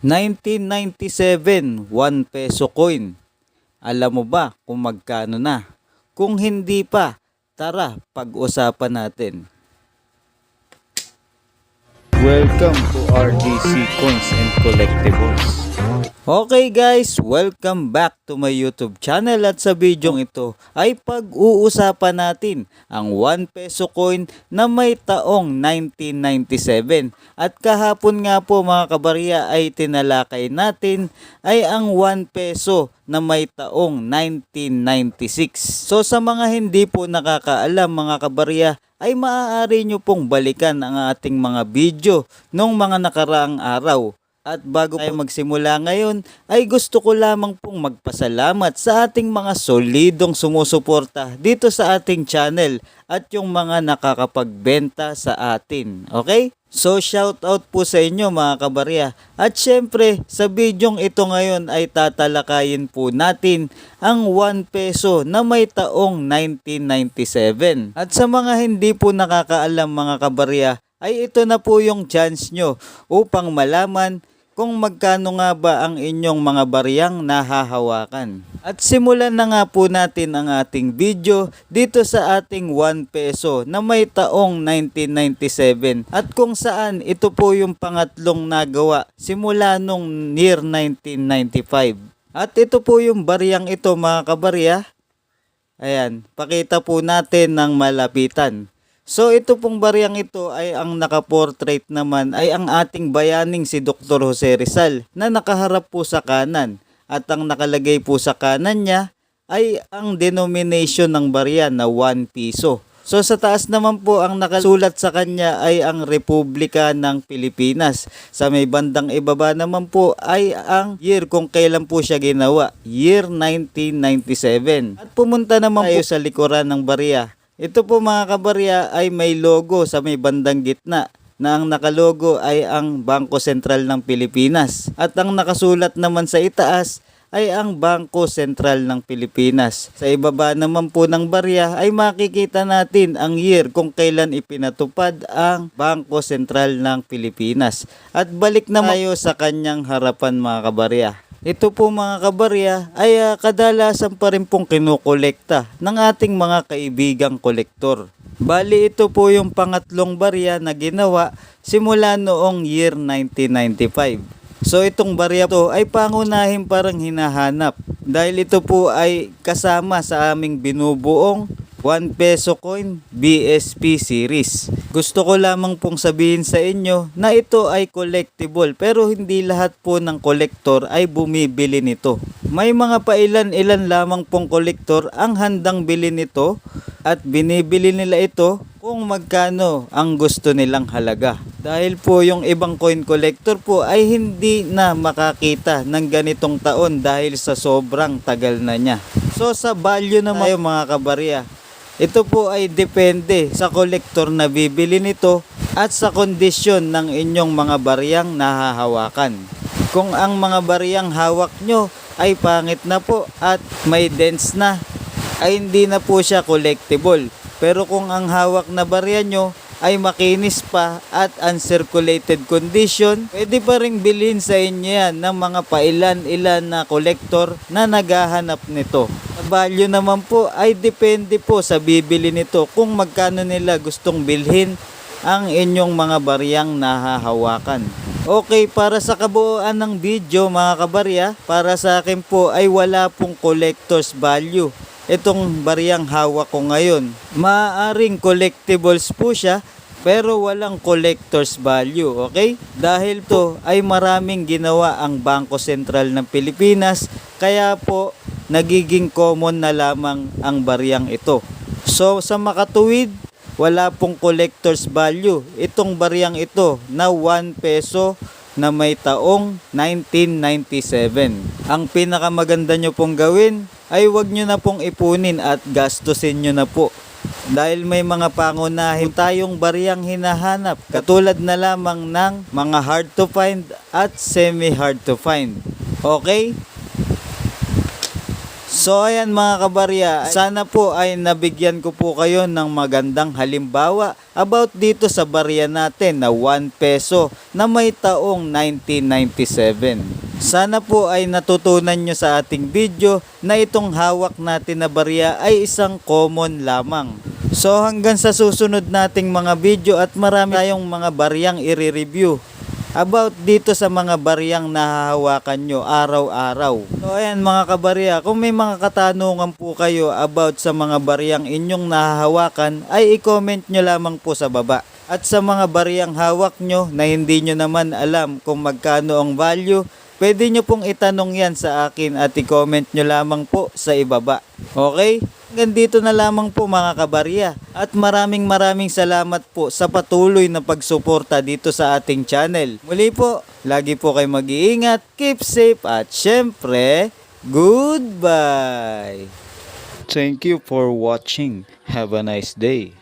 1997, 1 peso coin. Alam mo ba kung magkano na? Kung hindi pa, tara pag-usapan natin. Welcome to RDC Coins and Collectibles. Okay guys, welcome back to my YouTube channel at sa bidyong ito ay pag-uusapan natin ang 1 peso coin na may taong 1997 at kahapon nga po mga kabarya ay tinalakay natin ay ang 1 peso na may taong 1996. So sa mga hindi po nakakaalam mga kabarya ay maaari nyo pong balikan ang ating mga video nung mga nakaraang araw. At bago tayo magsimula ngayon, ay gusto ko lamang pong magpasalamat sa ating mga solidong sumusuporta dito sa ating channel at yung mga nakakapagbenta sa atin. Okay? So shout out po sa inyo mga kabarya. At syempre sa bidyong ito ngayon ay tatalakayin po natin ang 1 peso na may taong 1997. At sa mga hindi po nakakaalam mga kabarya ay ito na po yung chance nyo upang malaman kung magkano nga ba ang inyong mga bariyang nahahawakan. At simulan na nga po natin ang ating video dito sa ating 1 peso na may taong 1997 at kung saan ito po yung pangatlong nagawa simula nung year 1995. At ito po yung bariyang ito mga kabarya. Ayan, pakita po natin ng malapitan. So ito pong bariyang ito ay ang nakaportrait naman ay ang ating bayaning si Dr. Jose Rizal na nakaharap po sa kanan at ang nakalagay po sa kanan niya ay ang denomination ng barya na 1 piso. So sa taas naman po ang nakasulat sa kanya ay ang Republika ng Pilipinas. Sa may bandang ibaba naman po ay ang year kung kailan po siya ginawa, year 1997. At pumunta naman tayo sa likuran ng barya. Ito po mga kabarya ay may logo sa may bandang gitna na ang nakalogo ay ang Bangko Sentral ng Pilipinas at ang nakasulat naman sa itaas ay ang Bangko Sentral ng Pilipinas. Sa ibaba naman po ng barya ay makikita natin ang year kung kailan ipinatupad ang Bangko Sentral ng Pilipinas. At balik na tayo sa kanyang harapan mga kabarya. Ito po mga kabarya ay ah, kadalasan pa rin pong kinukolekta ng ating mga kaibigang kolektor. Bali ito po yung pangatlong barya na ginawa simula noong year 1995. So itong barya to ay pangunahin parang hinahanap dahil ito po ay kasama sa aming binubuong 1 peso coin BSP series. Gusto ko lamang pong sabihin sa inyo na ito ay collectible pero hindi lahat po ng kolektor ay bumibili nito. May mga pailan-ilan lamang pong kolektor ang handang bili nito at binibili nila ito kung magkano ang gusto nilang halaga. Dahil po yung ibang coin collector po ay hindi na makakita ng ganitong taon dahil sa sobrang tagal na niya. So sa value naman tayo mga kabarya, ito po ay depende sa kolektor na bibili nito at sa kondisyon ng inyong mga bariyang nahahawakan. Kung ang mga bariyang hawak nyo ay pangit na po at may dents na, ay hindi na po siya collectible. Pero kung ang hawak na barya nyo ay makinis pa at uncirculated condition, pwede pa rin bilhin sa inyo yan ng mga pailan-ilan na kolektor na naghahanap nito. Value naman po ay depende po sa bibili nito kung magkano nila gustong bilhin ang inyong mga bariyang nahahawakan. Okay, para sa kabuuan ng video mga kabarya, para sa akin po ay wala pong collector's value itong bariyang hawak ko ngayon. Maaaring collectibles po siya pero walang collector's value, okay? Dahil to ay maraming ginawa ang Bangko Sentral ng Pilipinas kaya po nagiging common na lamang ang bariyang ito. So sa makatuwid, wala pong collector's value itong bariyang ito na 1 peso na may taong 1997. Ang pinakamaganda nyo pong gawin ay wag nyo na pong ipunin at gastusin nyo na po. Dahil may mga pangunahin tayong bariyang hinahanap katulad na lamang ng mga hard to find at semi hard to find. Okay? So ayan mga kabarya, sana po ay nabigyan ko po kayo ng magandang halimbawa about dito sa barya natin na 1 peso na may taong 1997. Sana po ay natutunan nyo sa ating video na itong hawak natin na barya ay isang common lamang. So hanggang sa susunod nating mga video at marami tayong mga baryang i-review about dito sa mga baryang nahahawakan nyo araw-araw. So ayan mga kabarya, kung may mga katanungan po kayo about sa mga baryang inyong nahahawakan, ay i-comment nyo lamang po sa baba. At sa mga baryang hawak nyo na hindi nyo naman alam kung magkano ang value, pwede nyo pong itanong yan sa akin at i-comment nyo lamang po sa ibaba. Okay? Hanggang dito na lamang po mga kabarya at maraming maraming salamat po sa patuloy na pagsuporta dito sa ating channel. Muli po, lagi po kayo mag-iingat, keep safe at syempre, goodbye! Thank you for watching. Have a nice day.